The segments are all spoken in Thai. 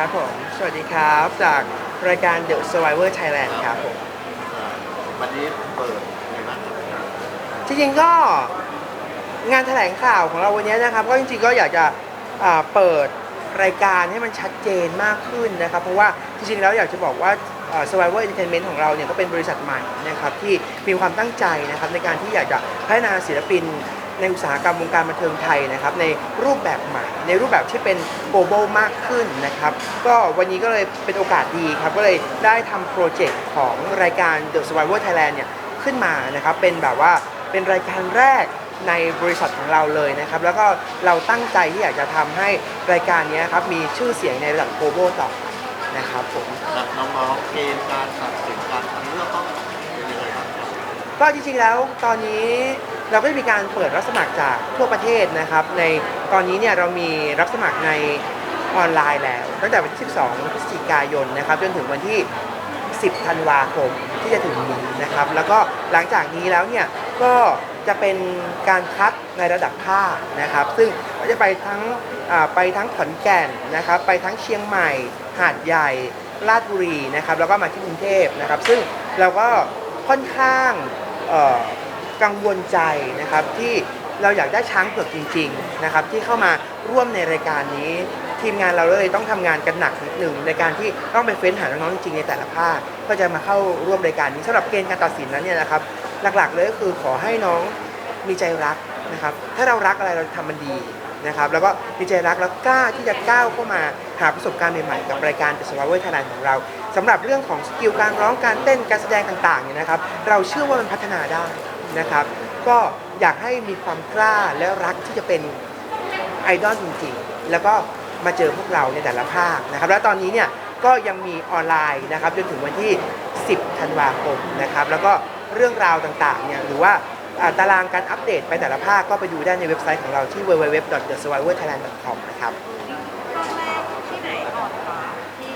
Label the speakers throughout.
Speaker 1: ครับผม สวัสดีครับจากรายการ The Survivor Thailand ครับผม
Speaker 2: วันนี้เปิดไงบ้างครับ
Speaker 1: จริงๆก็งานแถลงข่าวของเราวันนี้นะครับ ก็จริงๆก็อยากจะอ่าเปิดรายการให้มันชัดเจนมากขึ้นนะครับ เพราะว่าจริงๆแล้วอยากจะบอกว่าอ่า Survivor Entertainment ของเราเนี่ยก็เป็นบริษัทใหม่นะครับที่มีความตั้งใจนะครับในการที่อยากจะพัฒนาศิลปิน ในอุตสาหกรรมวงการบันเทิงไทยนะครับในรูปแบบใหม่ ในรูปแบบที่เป็น global มากขึ้นนะครับก็วันนี้ก็เลยเป็นโอกาสดีครับก็เลยได้ทำโปรเจกต์ของรายการ The Survivor Thailand เนี่ยขึ้นมานะครับเป็นแบบว่าเป็นรายการแรกในบริษัทของเราเลยนะครับ แล้วก็เราตั้งใจที่อยากจะทำให้รายการนี้ครับมีชื่อเสียงในระดับ global ต่อไปนะครับผม
Speaker 2: กับน้องๆเกณฑ์การตัดสินการคัดเลือกต้องเป็นยังไงบ้างครับ
Speaker 1: ก็จริงๆแล้วตอนนี้ เราก็มีการเปิดรับสมัครจากทั่วประเทศนะครับ ในตอนนี้เนี่ยเรามีรับสมัครในออนไลน์แล้ว ตั้งแต่วันที่ 12พฤศจิกายนนะครับ จนถึงวันที่ 10 ธันวาคมที่จะถึงนี้นะครับ แล้วก็หลังจากนี้แล้วเนี่ยก็จะเป็นการคัดในระดับภาคนะครับ ซึ่งก็จะไปทั้งไปทั้งขอนแก่นนะครับ ไปทั้งเชียงใหม่ หาดใหญ่ราชบุรีนะครับ แล้วก็มาที่กรุงเทพนะครับ ซึ่งเราก็ค่อนข้าง กังวลใจนะครับที่เราอยากได้ช้างเผือกจริงๆนะครับที่เข้ามาร่วมในรายการนี้ ทีมงานเราเลยต้องทำงานกันหนักนิดหนึ่งในการที่ต้องไปเฟ้นหาน้องๆจริงๆในแต่ละภาคก็จะมาเข้าร่วมรายการนี้สำหรับเกณฑ์การตัดสินนั้นเนี่ยนะครับหลักๆเลยก็คือขอให้น้องมีใจรักนะครับถ้าเรารักอะไรเราทำมันดีนะครับแล้วก็มีใจรักแล้วกล้าที่จะก้าวเข้ามาหาประสบการณ์ใหม่ๆกับรายการ The Survivor Thailand ของเราสำหรับเรื่องของสกิลการร้องการเต้นการแสดงต่างๆเนี่ยนะครับเราเชื่อว่ามันพัฒนาได้ นะครับ ก็อยากให้มีความกล้าและรักที่จะเป็นไอดอลจริงๆ แล้วก็มาเจอพวกเราในแต่ละภาคนะครับ แล้วตอนนี้เนี่ยก็ยังมีออนไลน์นะครับจนถึงวันที่ 10 ธันวาคมนะครับ แล้วก็เรื่องราวต่างๆเนี่ยหรือว่าอ่าตารางการอัปเดตไปแต่ละภาคก็ไปดูได้ในเว็บไซต์ของเราที่ www.thesurvivorthailand.com นะครับ
Speaker 3: ครั้งแรกที่ไหนก่อนคะที่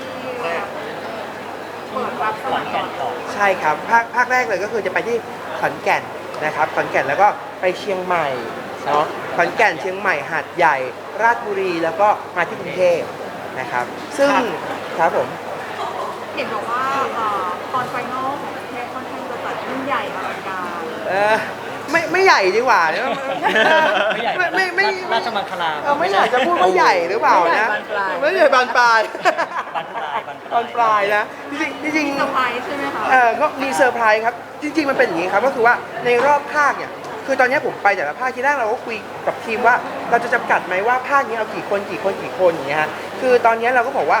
Speaker 3: เปิดรับสมัครก่อน
Speaker 1: ใช่ครับ ภาคภาคแรกเลยก็คือจะไปที่ขอนแก่น นะครับขอนแก่นแล้วก็ไปเชียงใหม่เนาะขอนแก่นเชียงใหม่หาดใหญ่ ราชบุรีแล้วก็มาที่กรุงเทพนะครับ ซึ่งครับผม
Speaker 3: เห็นบอกว่าตอนไฟนอลของประเทศค่อนข้างจะจัดยิ่งใหญ่อลังการ
Speaker 1: เออไม่ไม่ใหญ่ดีกว่านะ
Speaker 4: ไม่ใหญ่
Speaker 1: ไม่ไม่ไม่
Speaker 4: ราชมังคลา
Speaker 1: เออไม่อยากจะพูดว่าใหญ่หรือเปล่านะไม่ใหญ่บานปลาย
Speaker 4: บานปลายบานปลาย
Speaker 1: บานปลายนะจริงๆจริง
Speaker 3: เซอร์ไพรส์ใช่ไหมคะ
Speaker 1: ๆเออก็มีเซอร์ไพรส์ครับ จริง ๆ มันเป็นอย่างนี้ครับก็คือว่าในรอบภาคเนี่ยคือตอนนี้ผมไปแต่ละภาคที่แรกเราก็คุยกับทีมว่า เราจะจำกัดไหมว่าภาคนี้เอากี่คนกี่คนกี่คนอย่างเงี้ยฮะคือตอนนี้เราก็บอกว่า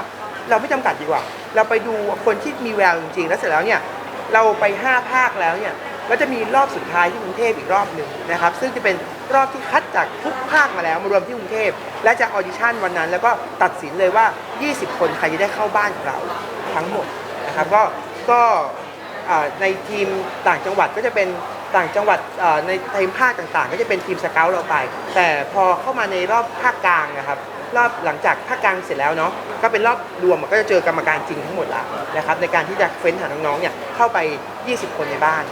Speaker 1: เราไม่จำกัดดีกว่า เราไปดูคนที่มีแววจริงๆ แล้วเสร็จแล้วเนี่ยเราไปห้าภาคแล้วเนี่ย ก็จะมีรอบสุดท้ายที่กรุงเทพอีกรอบหนึ่งนะครับ ซึ่งจะเป็นรอบที่คัดจากทุกภาคมาแล้วมารวมที่กรุงเทพและจะออดิชั่นวันนั้น แล้วก็ตัดสินเลยว่า 20 คนใครจะได้เข้าบ้านของเราทั้งหมดนะครับก็ก็ในทีมต่างจังหวัดก็จะเป็นต่างจังหวัดในทีมภาคต่างๆ ก็จะเป็นทีมสเกลเราไป แต่พอเข้ามาในรอบภาคกลางนะครับรอบหลังจากภาคกลางเสร็จแล้วเนาะก็เป็นรอบรวมก็จะเจอกรรมการจริงทั้งหมดแล้วนะครับในการที่จะเฟ้นหาน้องๆเนี่ยเข้าไป 20 คนในบ้าน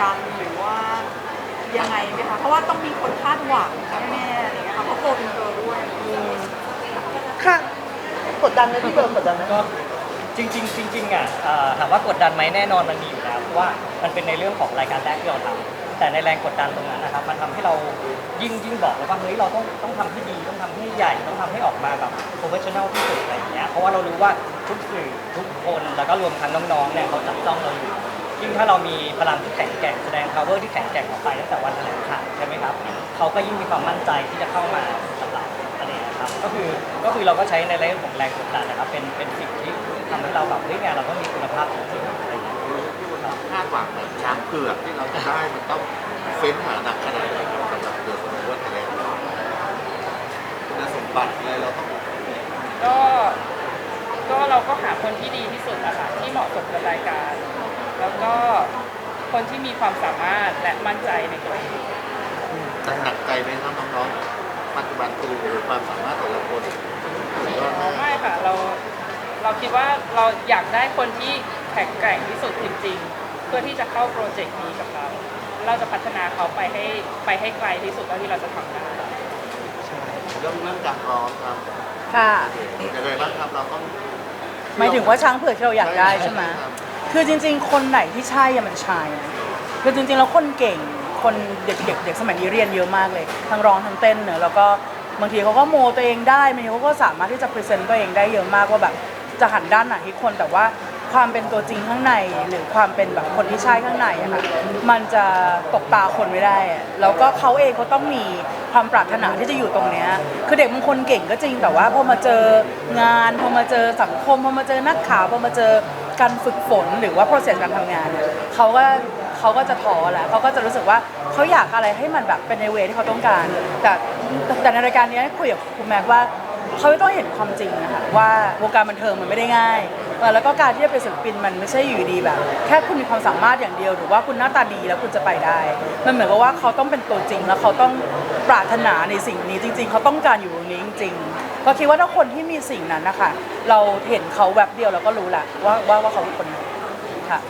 Speaker 3: ดันหรือว่ายังไงไหมคะ เพราะว่าต้องมีคนคาดหวังแน่ๆอะไรอย่างเงี้ยค่ะเพราะโกลอินเตอด้วย
Speaker 1: ค่ะกดดันไหมพี่เบิร์ดกดดันไหม
Speaker 4: ก็จริงๆจริงๆอะเอ่อถามว่ากดดันไหมแน่นอนมันมีอยู่แล้วเพราะว่ามันเป็นในเรื่องของรายการแรกที่เราทำแต่ในแรงกดดันตรงนั้นนะครับ มันทำให้เรายิ่งยิ่งบอกเลยว่าเฮ้ยเราต้องต้องทำให้ดีต้องทำให้ใหญ่ต้องทำให้ออกมาแบบโปรเฟชชั่นแนลที่สุดอะไรอย่างเงี้ยเพราะว่าเรารู้ว่าทุกสื่อทุกคนแล้วก็รวมทั้งน้องๆเนี่ยเขาจับจ้องเราอยู่ ยิ่งถ้าเรามีพลังที่แข็งแกร่งแสดง power ที่แข็งแกร่งออกไปตั้งแต่วันแถลงข่าวใช่ไหมครับเขาก็ยิ่งมีความมั่นใจที่จะเข้ามาสำหรับอะไรอย่างเงี้ยครับก็คือก็คือเราก็ใช้ในเรื่องของแรงกดดันนะครับเป็นเป็นสิ่งที่ทำให้เราแบบเฮ้ยงานเราต้องมีคุณภาพสูงสุดอะไรอย่างเงี้ยครับ
Speaker 2: คาดหวังแบบช้างเผือกที่เราจะได้มันต้องเฟ้นหาหนักขนาดไหนครับสำหรับเดือดสมบูรณ์คะแนนคุณสมบัติอะไรเราต้อง
Speaker 5: ก็ก็เราก็หาคนที่ดีที่สุดอะคะที่เหมาะสมกับรายการ แล้วก็คนที่มีความสามารถและมั่นใจในตัวเอง
Speaker 2: จะหนักใจไหมครับน้องๆปัจจุบันคือความสามารถแต่ละคนสุดยอดมาก
Speaker 5: ไม่ค่ะเราเราคิดว่าเราอยากได้คนที่แข็งแกร่งที่สุดจริง ๆ เพื่อที่จะเข้าโปรเจกต์นี้กับเรา เราจะพัฒนาเขาไปให้ไปให้ไกลที่สุดเท่าที่เราจะทำได้
Speaker 1: ใช่
Speaker 2: เรื่องเรื่องการร้องครับ
Speaker 6: ค่ะ
Speaker 2: ยังไงบ้างครับเราต้อง
Speaker 6: หมายถึงว่าช้างเผือกที่เราอยากได้ใช่ไหม
Speaker 2: คื
Speaker 6: อจริง ๆ คนไหนที่ใช่อะมันจะใช่นะคือจริงๆแล้วคนเก่ง คนเด็กๆเด็กสมัยนี้เรียนเยอะมากเลย ทั้งร้องทั้งเต้นเนอะแล้วก็บางทีเขาก็โมตัวเองได้บางทีเขาก็สามารถที่จะพรีเซนต์ตัวเองได้เยอะมากว่าแบบจะหันด้านไหนให้คนแต่ว่าความเป็นตัวจริงข้างในหรือความเป็นแบบคนที่ใช่ข้างในอะค่ะมันจะตกตาคนไม่ได้อะแล้วก็เขาเองเขาต้องมีความปรารถนาที่จะอยู่ตรงเนี้ยคือเด็กบางคนเก่งก็จริงแต่ว่าพอมาเจองานพอมาเจอสังคมพอมาเจอนักข่าวพอมาเจอ การฝึกฝนหรือว่า process การทำงานเนี่ยเขาก็เขาก็จะท้อแหละเขาก็จะรู้สึกว่าเขาอยากอะไรให้มันแบบเป็นในเวที่เขาต้องการ แต่แต่ในรายการเนี้ยคุยกับคุณแม็กว่าเขาต้องเห็นความจริงนะคะว่าวงการบันเทิงมันไม่ได้ง่าย แล้วก็การที่จะเป็นศิลปินมันไม่ใช่อยู่ดีแบบ แค่คุณมีความสามารถอย่างเดียว หรือว่าคุณหน้าตาดีแล้วคุณจะไปได้ มันเหมือนกับว่าเขาต้องเป็นตัวจริง แล้วเขาต้องปรารถนาในสิ่งนี้จริง ๆ เขาต้องการอยู่ตรงนี้จริงๆก็คิดว่าถ้าคนที่มีสิ่งนั้นนะคะเราเห็นเขาแวบเดียวเราก็รู้แหละว่าว่าว่าเขาเป็นคนไหนค่ะ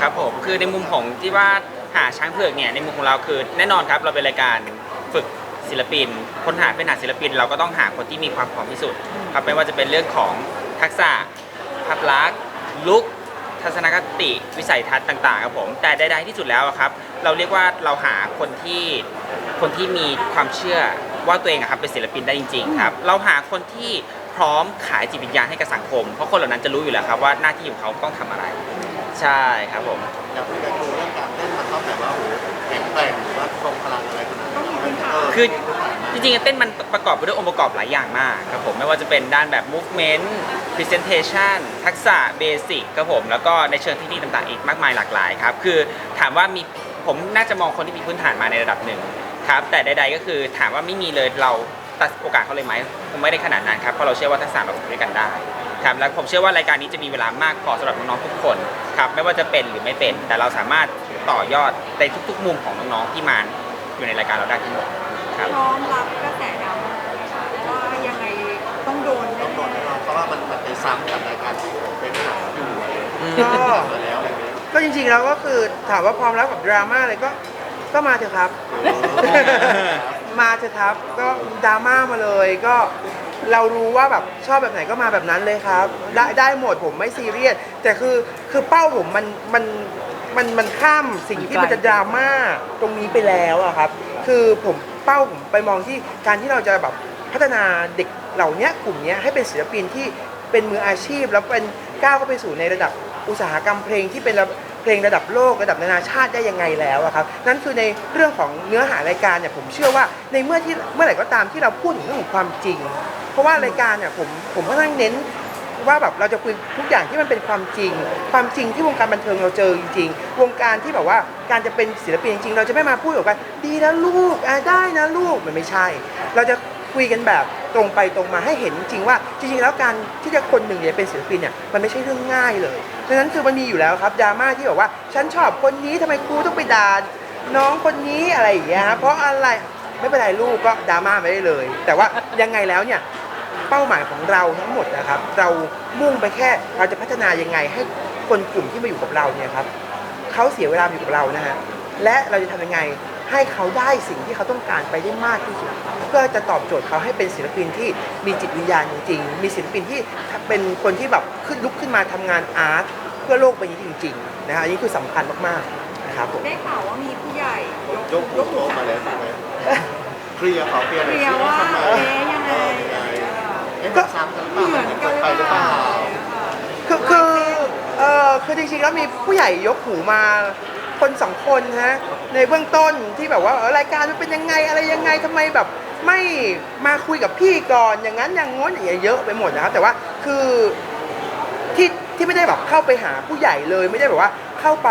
Speaker 7: ครับผมคือในมุมของที่ว่าหาช้างเผือกเนี่ยในมุมของเราคือแน่นอนครับเราเป็นรายการฝึกศิลปินค้นหาเป็นหาศิลปิน เราก็ต้องหาคนที่มีความพร้อมที่สุดครับไม่ว่าจะเป็นเรื่องของทักษะ ภาพลักษณ์ลุคทัศนคติวิสัยทัศน์ต่างๆครับผม แต่ใดๆที่สุดแล้วอะครับ เราเรียกว่าเราหาคนที่คนที่มีความเชื่อว่าตัวเองอะครับเป็นศิลปินได้จริงๆครับเราหาคนที่พร้อมขายจิตวิญญาณให้กับสังคม เพราะคนเหล่านั้นจะรู้อยู่แล้วครับว่าหน้าที่ของเขาต้องทำอะไร ใช่ครับผม
Speaker 2: อยากคุยกันดูเรื่องการเต้นมันต้องแบบว่าโอ้โหแข็งแกร่งหรือว่าทรงพลังอะไรขนาดนั้นเออ
Speaker 7: คือ จริงๆเต้นมันประกอบไปด้วยองค์ประกอบหลายอย่างมากครับผมไม่ว่าจะเป็นด้านแบบ movement presentation ทักษะเบสิกครับผมแล้วก็ในเชิงเทคนิคต่างๆอีกมากมายหลากหลายครับคือถามว่ามีผมน่าจะมองคนที่มีพื้นฐานมาในระดับหนึ่งครับแต่ใดๆก็คือถามว่าไม่มีเลยเราตัดโอกาสเขาเลยไหมคงไม่ได้ขนาดนั้นครับเพราะเราเชื่อว่าทักษะเราฝึกด้วยกันได้ครับแล้วผมเชื่อว่ารายการนี้จะมีเวลามากพอสำหรับน้องๆทุกคนครับไม่ว่าจะเป็นหรือไม่เป็น แต่เราสามารถต่อยอดในทุกๆ มุมของน้องๆที่มาอยู่ในรายการเราได้ทั้งหมด ครับ
Speaker 3: พร้อมรับกระแสดราม่าไหมคะว่ายังไงต้องโดน
Speaker 2: ต้องโดน
Speaker 3: แน่
Speaker 2: แน่นอนเพราะว่ามันมันไปซ้ำกับรายการที่ผมเป็นหาอยู่อะไรอย่างเงี้ย
Speaker 1: ก็
Speaker 2: มาแล้วอะไรอย่างเงี้ย
Speaker 1: ก็จริงๆแล้วก็คือถามว่าพร้อมรับกับดราม่าเลยก็ ก็มาเถอะครับ มาเถอะครับ ก็ดราม่ามาเลย ก็เรารู้ว่าแบบชอบแบบไหนก็มาแบบนั้นเลยครับ ได้ได้หมดผมไม่ซีเรียส แต่คือคือเป้าผมมันมันมันมันข้ามสิ่งที่มันจะดราม่าตรงนี้ไปแล้วอะครับ คือผมเป้าผมไปมองที่การที่เราจะแบบพัฒนาเด็กเหล่านี้กลุ่มนี้ให้เป็นศิลปินที่เป็นมืออาชีพ แล้วเป็นก้าวเข้าไปสู่ในระดับอุตสาหกรรมเพลงที่เป็นเพลงระดับโลกระดับนานาชาติได้ยังไงแล้วอะครับนั่นคือในเรื่องของเนื้อหารายการเนี่ยผมเชื่อว่าในเมื่อที่เมื่อไหร่ก็ตามที่เราพูดถึงเรื่องของความจริง เพราะว่ารายการเนี่ยผมผมค่อนข้างเน้น ว่าแบบเราจะคุยทุกอย่างที่มันเป็นความจริง ความจริงที่วงการบันเทิงเราเจอจริงๆวงการที่แบบว่าการจะเป็นศิลปินจริงๆเราจะไม่มาพูดแบบว่าดีนะลูกอะได้นะลูกมันไม่ใช่ เราจะคุยกันแบบตรงไปตรงมาให้เห็นจริงๆว่าจริงๆแล้วการที่จะคนหนึ่งเนี่ยเป็นศิลปินเนี่ยมันไม่ใช่เรื่องง่ายเลยดังนั้นคือมันมีอยู่แล้วครับดราม่าที่แบบว่าฉันชอบคนนี้ทำไมครูต้องไปด่าน้องคนนี้อะไรอย่างเงี้ยเพราะอะไรไม่เป็นไรลูกก็ดราม่าไม่ได้เลย แต่ว่ายังไงแล้วเนี่ย เป้าหมายของเราทั้งหมดนะครับ เรามุ่งไปแค่เราจะพัฒนายังไง ให้คนกลุ่มที่มาอยู่กับเราเนี่ยครับเขาเสียเวลามาอยู่กับเรานะฮะและเราจะทำยังไงให้เขาได้สิ่งที่เขาต้องการไปได้มากที่สุดเพื่อจะตอบโจทย์เขาให้เป็นศิลปินที่มีจิตวิญญาณจริงๆมีศิลปินที่เป็นคนที่แบบขึ้นลุกขึ้นมาทำงานอาร์ตเพื่อโลกใบนี้จริงๆนะฮะอันนี้คือสำคัญมากๆนะครับผม
Speaker 3: ได้ข่าวว่ามีผู้ใหญ่
Speaker 2: ยกหูโตมาแล้วใช่ไหมเคลียร์ขอเคลียร์หน่อย
Speaker 3: เรีย
Speaker 2: สิ
Speaker 3: ว่า
Speaker 2: ทำไม
Speaker 3: เอ๊ยยังไง
Speaker 2: เอ๊ะซ้ำกันหรือเปล่า
Speaker 3: เหมือนกัน
Speaker 2: ไปหรือ
Speaker 3: เป
Speaker 2: เป
Speaker 3: ล่า
Speaker 2: ล่า
Speaker 1: คือคือเออคือจริงๆแล้วมีผู้ใหญ่ยกหูมาคนสองคนฮะในเบื้องต้นที่แบบว่าเออรายการมันเป็นยังไงอะไรยังไงทำไมแบบไม่มาคุยกับพี่ก่อนอย่างนั้นอย่างง้นอย่างเงี้ยเยอะไปหมดนะครับแต่ว่าคือที่ที่ไม่ได้แบบเข้าไปหาผู้ใหญ่เลย ไม่ได้แบบว่าเข้าไป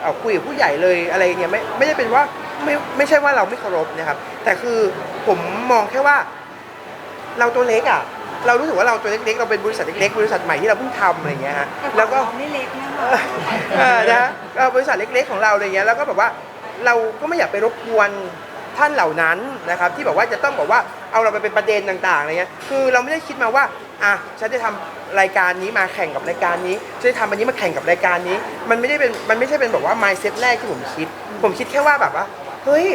Speaker 1: เอ่อคุยกับผู้ใหญ่เลยอะไรเงี้ยไม่ไม่ได้เป็นว่าไม่ไม่ใช่ว่าเราไม่เคารพนะครับ แต่คือผมมองแค่ว่า เราตัวเล็กอะ เรารู้สึกว่าเราตัวเล็กๆ เราเป็นบริษัทเล็กๆ บริษัทใหม่ที่เราเพิ่งทำอะไรเงี้ยฮะ
Speaker 3: แต่
Speaker 1: แล้วก็
Speaker 3: เราไม่เล็กนะ
Speaker 1: เอ
Speaker 3: คะ
Speaker 1: อเออนะเออบริษัทเล็กๆของเราอะไรเงี้ยแล้วก็แบบว่าเราก็ไม่อยากไปรบกวนท่านเหล่านั้นนะครับที่แบบว่าจะต้องบอกว่าเอาเราไปเป็นประเด็นต่างๆอะไรเงี้ยคือเราไม่ได้คิดมาว่าอะฉันจะทำรายการนี้มาแข่งกับรายการนี้ฉันจะทำอันนี้มาแข่งกับรายการนี้ มันไม่ได้เป็นมันไม่ใช่เป็นแบบว่า mindset แรกที่ผมคิด ผมคิดแค่ว่าแบบว่าเฮ้ย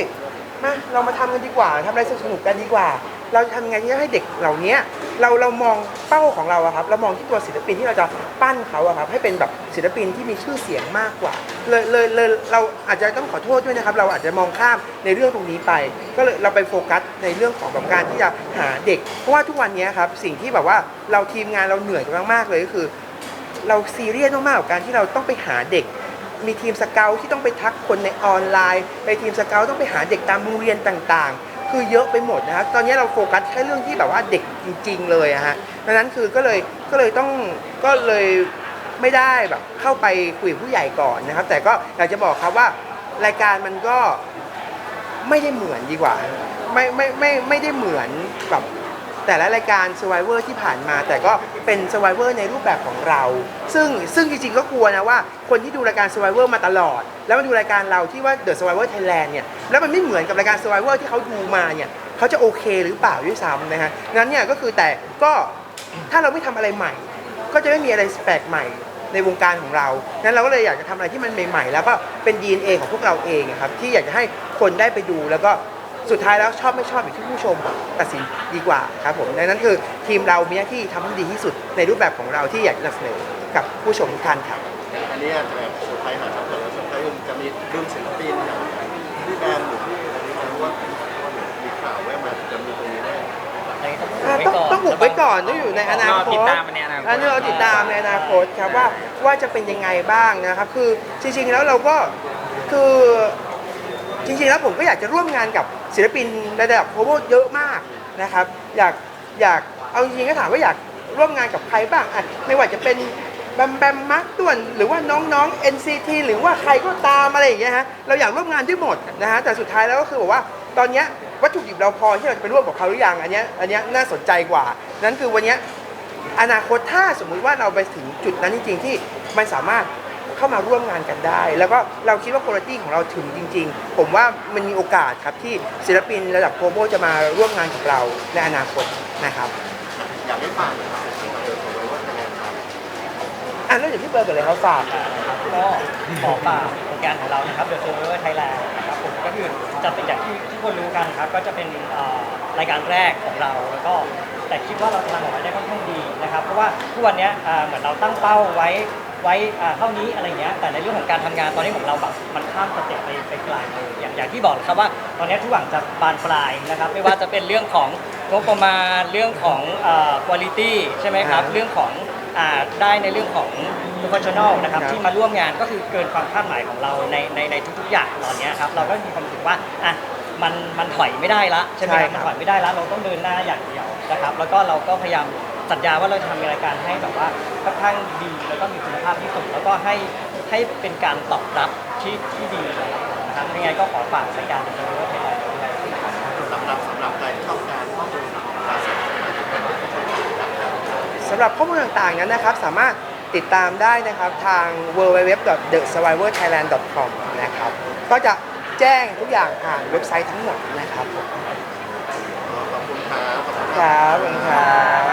Speaker 1: มาเรามาทำกันดีกว่าทำอะไรสนุกๆกันดีกว่า เราทำยังไงที่จะให้เด็กเหล่านี้เราเรามองเป้าของเราอะครับเรามองที่ตัวศิลปินที่เราจะปั้นเขาอะครับให้เป็นแบบศิลปินที่มีชื่อเสียงมากกว่าเลยเลยเลยเราอาจจะต้องขอโทษด้วยนะครับ เราอาจจะมองข้ามในเรื่องตรงนี้ไป ก็เลยเราไปโฟกัสในเรื่องของแบบการที่จะหาเด็ก เพราะว่าทุกวันนี้ครับสิ่งที่แบบว่าเราทีมงานเราเหนื่อยมากๆเลยก็คือ เราซีเรียสมากๆกับการที่เราต้องไปหาเด็กมีทีมสเกลที่ต้องไปทักคนในออนไลน์ ไปทีมสเกลต้องไปหาเด็กตามโรงเรียนต่างๆ คือเยอะไปหมดนะครับตอนนี้เราโฟกัสแค่เรื่องที่แบบว่าเด็กจริง ๆ เลยอะฮะดังนั้นคือก็เลยก็เลยต้องก็เลยไม่ได้แบบเข้าไปคุยกับผู้ใหญ่ก่อนนะครับ แต่ก็อยากจะบอกครับว่ารายการมันก็ไม่ได้เหมือนดีกว่า ไม่ไม่ไม่ไม่ได้เหมือนแบบ แต่ละรายการ Survivor ที่ผ่านมา แต่ก็เป็น Survivor ในรูปแบบของเรา ซึ่งซึ่งจริงๆก็กลัวนะว่า คนที่ดูรายการ Survivor มาตลอด แล้วมาดูรายการเราที่ว่า The Survivor Thailand เนี่ยแล้วมันไม่เหมือนกับรายการ Survivor ที่เขาดูมาเนี่ยเขาจะโอเคหรือเปล่าด้วยซ้ำนะฮะงั้นเนี่ยก็คือแต่ก็ถ้าเราไม่ทำอะไรใหม่ ก็จะไม่มีอะไรแปลกใหม่ในวงการของเรางั้นเราก็เลยอยากจะทำอะไรที่มันใหม่ ๆ แล้วก็เป็น DNA ของพวกเราเองครับที่อยากจะให้คนได้ไปดูแล้วก็ สุดท้ายแล้วชอบไม่ชอบอยู่ที่ผู้ชมตัดสินดีกว่าครับผมดังนั้นคือทีมเรามีหน้าที่ทำให้ดีที่สุดในรูปแบบของเราที่อยากจะนำเสนอกับผู้ชมทุกท่านครับ
Speaker 2: อันนี้อาจจะแบบเซอร์ไพรส์หน่อยครับแต่ว่าเซอร์ไพรส์จะมีดึงศิลปินอย่างพี่แบมหรือพี่อะไรนี้นะว่ามีข่าวแว่วมาจะมีตรงนี้แน่
Speaker 4: อะไรต้อง
Speaker 1: อ่า
Speaker 4: ไว้
Speaker 1: ต้อง
Speaker 4: ก่อน
Speaker 1: ต้องอุบไว้ก่อนต้องอยู่ในอนาค
Speaker 7: รอติ
Speaker 1: ต
Speaker 7: ดตามในอนาคต
Speaker 1: อันนี้เราติดตามในอนาคตครับว่าว่าจะเป็นยังไงบ้างนะครับ คือจริงๆแล้วเราก็คือจริงๆแล้วผมก็อยากจะร่วมงานกับ ศิลปินระดับโคโบเยอะมากนะครับอยากอยากเอาจริงๆก็ถามว่าอยากร่วมงานกับใครบ้างอะไม่ว่าจะเป็นแบมแบมมาร์คต้วน หรือว่าน้องๆ NCT หรือว่าใครก็ตามอะไรอย่างเงี้ยฮะเราอยากร่วมงานด้วยหมดนะฮะแต่สุดท้ายแล้วก็คือบอกว่าตอนเนี้ยวัตถุดิบเราพอที่เราจะไปร่วมกับเขาหรือยังอันเนี้ยอันเนี้ยน่าสนใจกว่า นั้นคือวันเนี้ยอนาคตถ้าสมมุติว่าเราไปถึงจุดนั้นจริงๆที่มันสามารถ เข้ามาร่วมงานกันได้ แล้วก็เราคิดว่าคุณภาพของเราถึงจริง ๆ ผมว่ามันมีโอกาสครับที่ศิลปินระดับโกลบอลจะมาร่วมงานกับเราในอนาคตนะครับ
Speaker 2: อยากให้ฝากนะครับสำหรับเดินของไว้ว่าคะแนนครับ
Speaker 1: อะแล้วเดี๋ยวพี่เบิร์ดกันเลยครับฝาก
Speaker 4: นะครับก็ขอฝากโครงการของเรานะครับ The Survivor Thailand นะครับผมก็คือจะเป็นอย่างที่ที่คนรู้กันครับ ก็จะเป็นรายการแรกของเราแล้วก็แต่คิดว่าเราทำออกมาได้ค่อนข้างดีนะครับ เพราะว่าทุกวันนี้เหมือนเราตั้งเป้าไว้ ไว้อ่าเท่านี้อะไรเงี้ยแต่ในเรื่องของการทำงานตอนนี้ของเราแบบมันข้ามสเต็ปไปไปไกลเลยอย่างอย่างที่บอกนะครับว่า ตอนนี้ทุกอย่างจะบานปลายนะครับ ไม่ว่าจะเป็นเรื่องของงบประมาณเรื่องของเอ่อ quality ใช่ไหมครับ
Speaker 1: ครับ
Speaker 4: เรื่องของอ่าได้ในเรื่องของ professional นะครับ
Speaker 1: ครับ
Speaker 4: ที่มาร่วมงานก็คือเกินความคาดหมายของเราในในในทุกๆอย่างตอนเนี้ยครับเราก็มีความรู้สึกว่าอะมันมันถอยไม่ได้ละใช่ไหม
Speaker 1: ใช่
Speaker 4: ครับ
Speaker 1: ครับ
Speaker 4: มันถอยไม่ได้ละเราต้องเดินหน้าอย่างเดียวนะครับ แล้วก็เราก็พยายาม สัญญาว่าเราจะทำรายการให้แบบว่าค่อนข้างดีแล้วก็มีคุณภาพที่สุดแล้วก็ให้ให้เป็นการตอบรับที่ที่ดีนะครับยังไงก็ขอฝากรายการในวันนี้ด้วยนะครับ
Speaker 2: สำหรับสำหรับใครที่ต้องการข้อมูลการศึกษาเป็นแบบไหน
Speaker 1: สำหรับข้อมูลต่างๆนั้นนะครับ สามารถติดตามได้นะครับทาง www.thesurvivorthailand.com นะครับก็จะแจ้งทุกอย่างผ่านเว็บไซต์ทั้งหมดนะครับผม
Speaker 2: ขอบคุณครับขอบคุณ
Speaker 1: ค
Speaker 2: ครับ
Speaker 1: รับขอบคุณครับ